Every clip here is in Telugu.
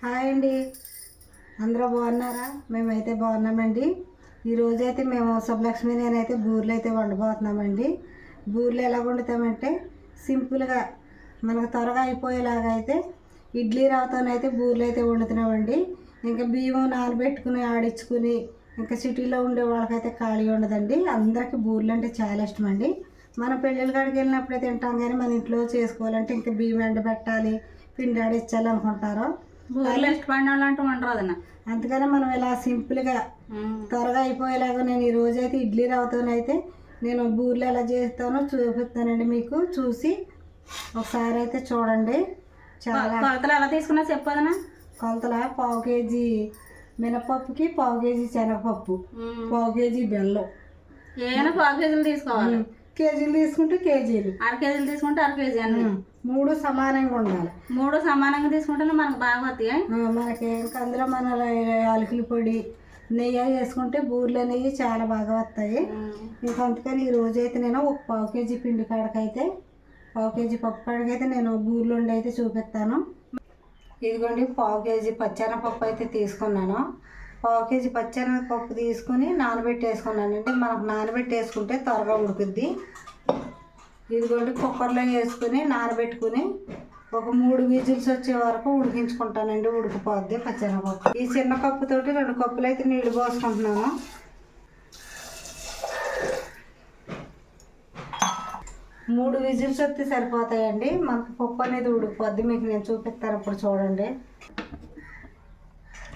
హాయ్ అండి. అందరూ బాగున్నారా? మేమైతే బాగున్నామండి. ఈరోజు అయితే మేము సుబ్బలక్ష్మి నేనైతే బూరెలు అయితే వండబోతున్నామండి. బూరెలు ఎలా వండుతామంటే సింపుల్గా మనకు త్వరగా అయిపోయేలాగా అయితే ఇడ్లీ రవ్వతోనైతే బూరెలు అయితే వండుతున్నామండి. ఇంకా బియ్యం నానబెట్టుకుని ఆడించుకుని ఇంకా సిటీలో ఉండే వాళ్ళకైతే ఖాళీ ఉండదండి. అందరికీ బూరెలు అంటే చాలా ఇష్టం అండి మనం పెళ్ళిళ్ళ కాడికి వెళ్ళినప్పుడే తింటాం కానీ మన ఇంట్లో చేసుకోవాలంటే ఇంకా బియ్యం ఎండబెట్టాలి పిండి ఆడిచ్చాలి అనుకుంటారు ఊర్లో ఇష్టపడిన వాళ్ళు అంటూ ఉండరు అదన్న అందుకనే మనం ఇలా సింపుల్గా త్వరగా అయిపోయేలాగా నేను ఈ రోజు అయితే ఇడ్లీ రవ్వతోనైతే నేను బూరెలు ఎలా చేస్తానో చూపిస్తానండి మీకు. చూసి ఒకసారి అయితే చూడండి. చాలా కొలతలు ఎలా తీసుకున్నా చెప్పదనా? కొలతల పావు కేజీ మినపప్పుకి పావు కేజీ శనగపప్పు పావు కేజీ బెల్లం. ఏమైనా పావు కేజీలు తీసుకోవాలి? కేజీలు తీసుకుంటే కేజీలు. అర కేజీలు తీసుకుంటే అర కేజీ అన్ని మూడు సమానంగా ఉండాలి. మూడు సమానంగా తీసుకుంటేనే మనకు బాగా వస్తాయి మనకి ఇంకా అందులో మన యాలకుల పొడి నెయ్యి వేసుకుంటే బూరెలు అనేవి చాలా బాగా వస్తాయి. ఇంకా అందుకని ఈ రోజు అయితే నేను ఒక పావు కేజీ పిండి కాడకైతే పావు కేజీ పప్పు కాడకైతే నేను బూరెలు అయితే చూపిస్తాను. ఇదిగోండి పావు కేజీ పచ్చెనపప్పు అయితే తీసుకున్నాను. పావు కేజీ పచ్చెనపప్పు తీసుకుని నానబెట్టేసుకున్నానండి మనకు నానబెట్టేసుకుంటే త్వరగా ఉడుకుద్ది. ఇదిగోండి కుక్కర్లో వేసుకుని నానబెట్టుకుని ఒక మూడు విజిల్స్ వచ్చే వరకు ఉడికించుకుంటానండి ఉడికిపోద్ది పచ్చెనపప్పు ఈ చిన్న కప్పుతోటి రెండు కప్పులు అయితే నీళ్ళు పోసుకుంటున్నాను. మూడు విజిల్స్ వస్తే సరిపోతాయండి. మనకు పప్పు అనేది ఉడికిపోద్ది మీకు నేను చూపిస్తాను ఇప్పుడు చూడండి.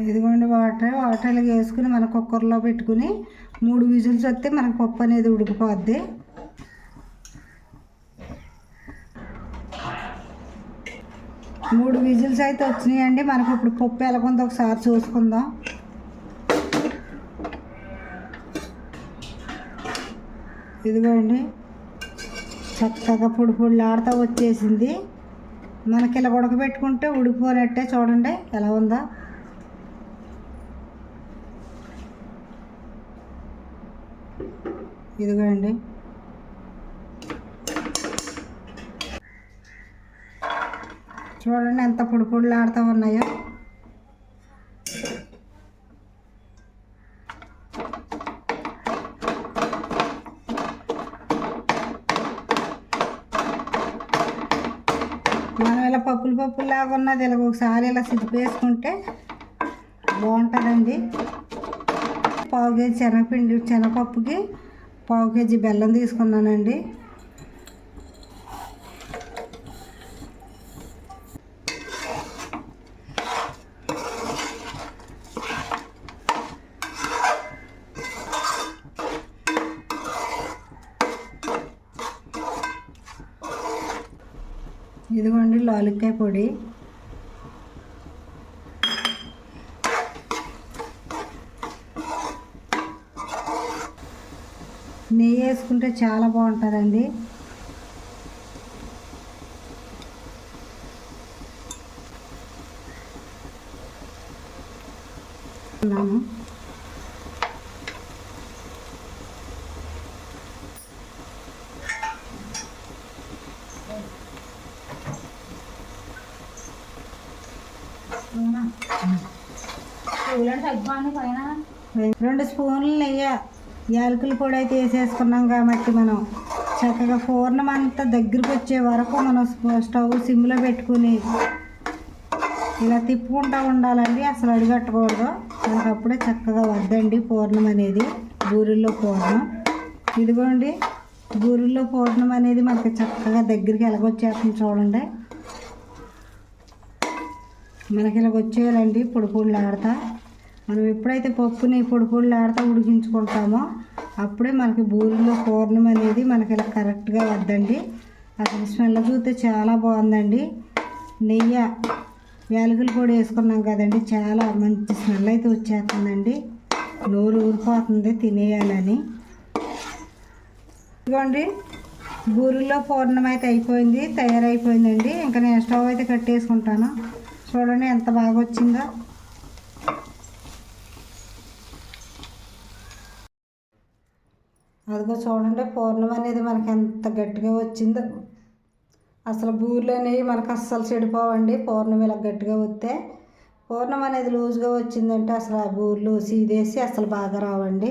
ఇదిగోండి వాటర్. వాటర్లో వేసుకుని మన కుక్కర్లో పెట్టుకుని మూడు విజిల్స్ వస్తే మనకు పప్పు అనేది ఉడికిపోద్ది. మూడు విజిల్స్ అయితే వచ్చినాయండి. మనకు ఇప్పుడు పప్పు ఎలాగుందో ఒకసారి చూసుకుందాం. ఇదిగోండి. చక్కగా పొడి పొడిలాడుతూ వచ్చేసింది. మనకి ఇలా ఉడకబెట్టుకుంటే ఉడికిపోనట్టే చూడండి. ఎలా ఉందా. ఇదిగోండి. చూడండి ఎంత పొడి పొడిలాడుతూ ఉన్నాయో. మనం ఇలా పప్పులు పప్పులు లాగా ఉన్నది ఇలా ఒకసారి ఇలా సిద్ధిపేసుకుంటే బాగుంటుందండి. పావు కేజీ శనగపిండి శనగపప్పుకి పావు కేజీ బెల్లం తీసుకున్నానండి. ఇదిగోండి లాలిక్కాయ పొడి. వేసుకుంటే చాలా బాగుంటుందండి. పైన. రెండు స్పూన్లు నెయ్యి. యాలకుల పొడి అయితే వేసేసుకున్నాం కాబట్టి మనం చక్కగా పూర్ణం అంతా దగ్గరికి వచ్చే వరకు మనం స్టవ్ సిమ్లో పెట్టుకుని ఇలా తిప్పుకుంటూ ఉండాలండి. అసలు అడిగట్టకూడదు. మనకు అప్పుడే చక్కగా వద్దండి పూర్ణం అనేది బూరెల్లో పూర్ణం. ఇదిగోండి బూరెల్లో పూర్ణం అనేది మనకి చక్కగా దగ్గరికి ఎలాగొచ్చేస్తుంది చూడండి. మనకి ఇలాగ వచ్చేయాలండి పొడి ఆడతా మనం ఎప్పుడైతే పప్పుని పొడి పొడిలు ఆడతా ఉడికించుకుంటామో అప్పుడే మనకి బూరిలో పూర్ణం అనేది మనకి ఇలా కరెక్ట్గా వద్దండి. అసలు స్మెల్ చూస్తే చాలా బాగుందండి. నెయ్యి యాలకులు పొడి వేసుకున్నాం కదండి చాలా మంచి స్మెల్ అయితే వచ్చేస్తుందండి. నోరు ఊరిపోతుంది తినేయాలని. ఇదిగోండి బూరెల్లో పూర్ణం అయితే అయిపోయింది తయారైపోయిందండి. ఇంకా నేను స్టవ్ అయితే కట్టేసుకుంటాను. చూడండి ఎంత బాగా వచ్చిందో అదిగో చూడండి పూర్ణం అనేది మనకి ఎంత గట్టిగా వచ్చిందో. అసలు బూర్లు అనేవి మనకు అస్సలు చెడిపోవండి పూర్ణం ఇలా గట్టిగా వస్తే. పూర్ణం అనేది లూజ్గా వచ్చిందంటే అసలు ఆ బూర్లు సీదేసి అసలు బాగా రావండి.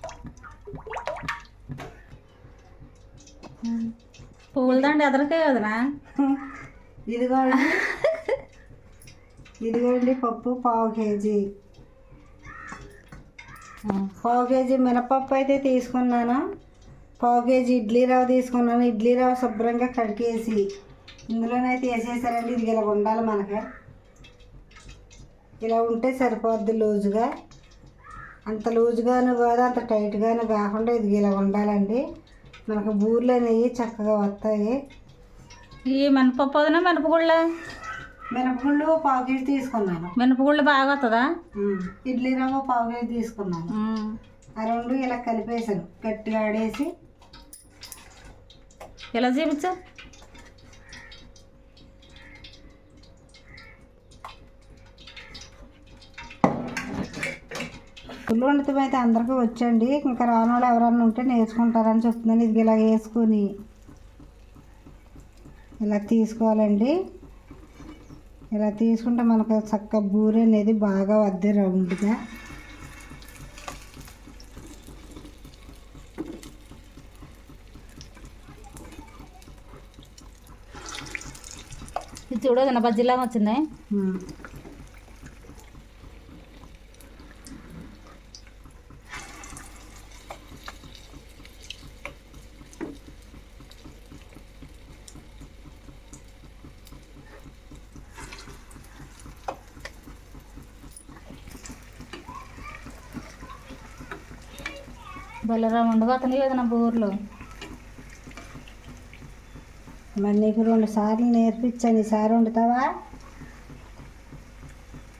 పూలదండ ఎదరికే కదనా ఇదిగోండి. ఇదిగోండి పప్పు పావు కేజీ. పావు కేజీ మినపప్పు అయితే తీసుకున్నాను. పావు కేజీ ఇడ్లీ రవ్వ తీసుకున్నాను. ఇడ్లీ రవ్వ శుభ్రంగా కడిగేసి ఇందులోనైతే వేసేసారండి. ఇది ఇలా ఉండాలి మనకి. ఇలా ఉంటే సరిపోద్ది లూజుగా. అంత లూజుగాను కాదు అంత టైట్గాను కాకుండా ఇది ఇలా ఉండాలండి. మనకు బూర్లు అనేవి చక్కగా వస్తాయి. ఈ మినపప్పు వదినా మినపగుళ్ళ? మినపగుళ్ళు పావు కేజీ తీసుకున్నాను. మినపగుళ్ళు బాగా వస్తుందా. ఇడ్లీ రవ్వ పావు కేజీ తీసుకున్నాను. ఆ రెండు ఇలా కలిపేసాను గట్టిగా ఆడేసి ఎలా చూపించు పుల్లు వండుతాం అయితే అందరికీ వచ్చండి. ఇంకా రాని వాళ్ళు ఎవరన్నా ఉంటే నేర్చుకుంటారని చెప్తున్నాను. ఇది ఇలా వేసుకొని ఇలా తీసుకోవాలండి. ఇలా తీసుకుంటే మనకు చక్క బూరె అనేది బాగా వద్ది రౌండ్గా ఇది చూడు బజ్జీలాగా వచ్చింది. ఉమ్. బెల్లరా ఉండబోతుంది వదిన బూర్లు. మరి నీకు రెండు సార్లు నేర్పించాను ఈసారి వండుతావా?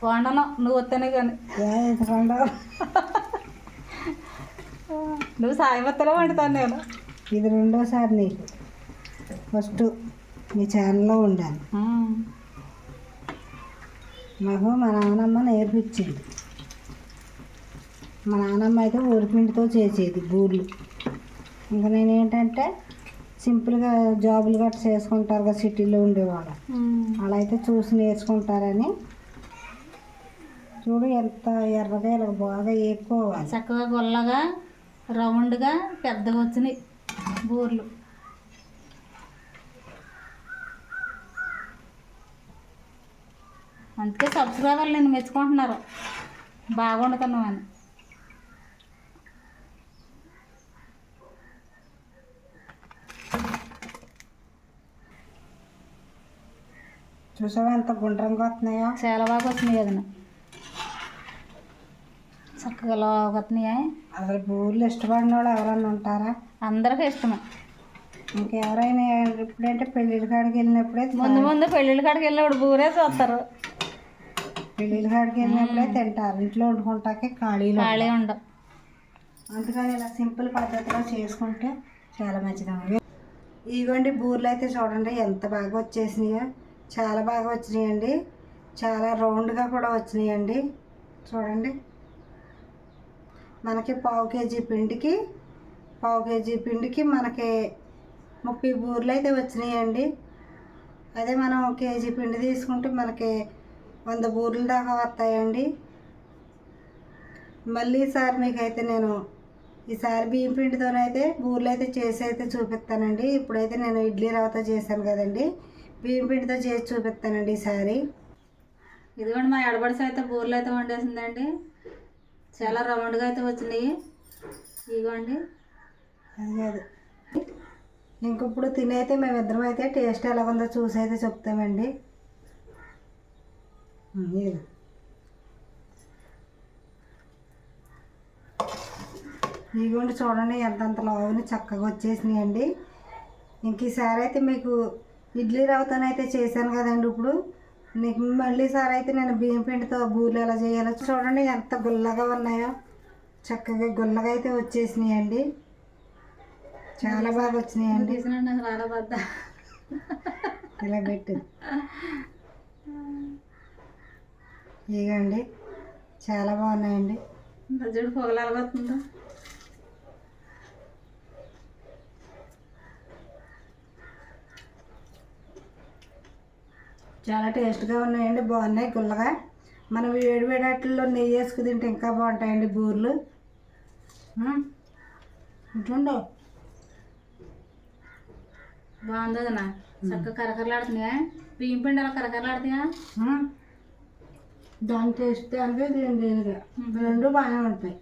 వండను నువ్వు వస్తేనే కానీ వండవు? నువ్వు సాయమత్తలో వండుతాను నేను. ఇది రెండోసారి నీకు. ఫస్ట్ మీ ఛానల్లో ఉండాలి. ఉమ్. నాకు మా నాన్నమ్మ నేర్పించింది. మా నాన్నమ్మ అయితే ఊరిపిండితో చేసేది బూర్లు. ఇంకా నేను ఏంటంటే సింపుల్గా జాబులు గట్రా చేసుకుంటారు కదా సిటీలో ఉండేవాళ్ళు. ఉమ్. అలా అయితే చూసి నేర్చుకుంటారని. చూడు ఎంత ఎర్రగా ఇలా బాగా ఏపుకోవాలి చక్కగా గొల్లగా రౌండ్గా పెద్దగా వచ్చినాయి బూర్లు. అందుకే సబ్స్క్రైబర్లు నేను మెచ్చుకుంటున్నారు. బాగా చూసావా ఎంత గుండ్రంగా వస్తున్నాయో? చాలా బాగా వచ్చినాయి కదన్నా. చక్కగా వస్తున్నాయి. అసలు బూర్లు ఇష్టపడిన వాళ్ళు ఎవరన్నా ఉంటారా? అందరికీ ఇష్టమే. ఇంకెవరైనా ఎప్పుడంటే పెళ్ళిళ్ళ కాడికి వెళ్ళినప్పుడే ముందు ముందు పెళ్ళిళ్ళ కాడికి వెళ్ళేవాడు బూరే చూస్తారు. పెళ్ళిళ్ళ కాడికి వెళ్ళినప్పుడే తింటారు. ఇంట్లో వండుకుంటాకే ఖాళీలో ఖాళీ ఉండవు. అందుకని ఇలా సింపుల్ పద్ధతిలో చేసుకుంటే చాలా మంచిది. ఇదిగోండి బూర్లు అయితే చూడండి ఎంత బాగా వచ్చేసినాయో. చాలా బాగా వచ్చినాయండి. చాలా రౌండ్గా కూడా వచ్చినాయండి. చూడండి. మనకి పావు కేజీ పిండికి పావు కేజీ పిండికి మనకి ముప్పై బూర్లు అయితే వచ్చినాయండి. అదే మనం కేజీ పిండి తీసుకుంటే మనకి వంద బూర్ల దాకా వస్తాయండి. మళ్ళీ ఈసారి మీకైతే నేను ఈసారి బియ్యం పిండితోనైతే బూర్లు అయితే చేసి అయితే చూపిస్తానండి. ఇప్పుడైతే నేను ఇడ్లీ రవ్వతో చేశాను కదండి. బియ్యం పిండితో చేసి చూపిస్తానండి ఈసారి ఇదిగోండి మా ఎడబడిసి అయితే బూర్లు అయితే వండేసిందండి. చాలా రౌండ్గా అయితే వచ్చినాయి. ఇదిగోండి. అది కాదు ఇంకప్పుడు తినైతే మేమిద్దరం అయితే టేస్ట్ ఎలాగుందో చూసి అయితే చెప్తామండి. ఇదిగోండి చూడండి ఎంతంత లావుని చక్కగా వచ్చేసినాయండి. ఇంక ఈసారి అయితే మీకు ఇడ్లీ రవ్వతోనైతే చేశాను కదండి ఇప్పుడు. నీకు మళ్ళీ సారి అయితే నేను బియ్యం పిండితో బూరెలు ఎలా చేయాలో చూడండి ఎంత గుల్లగా ఉన్నాయో. చక్కగా గుల్లగా అయితే వచ్చేసినాయండి చాలా బాగా వచ్చినాయండి ఇలా పెట్టు. ఇగండి చాలా బాగున్నాయండి. చూడు పొగలాగొస్తుందో చాలా టేస్ట్గా ఉన్నాయండి బాగున్నాయి గుల్లగా. మనం వేడి వేడి వాటిల్లో నెయ్యి వేసుకు తింటే ఇంకా బాగుంటాయండి బూర్లు. ఇట్లుండవు. బాగుంది వదినా. చక్కగా కరకరలాడుతున్నాయా? బియ్యం పిండి అలా కరకరలాడుతాయా ఉమ్. దాని టేస్ట్ దానికి దీని దీనిగా రెండు బాగానే ఉంటాయి.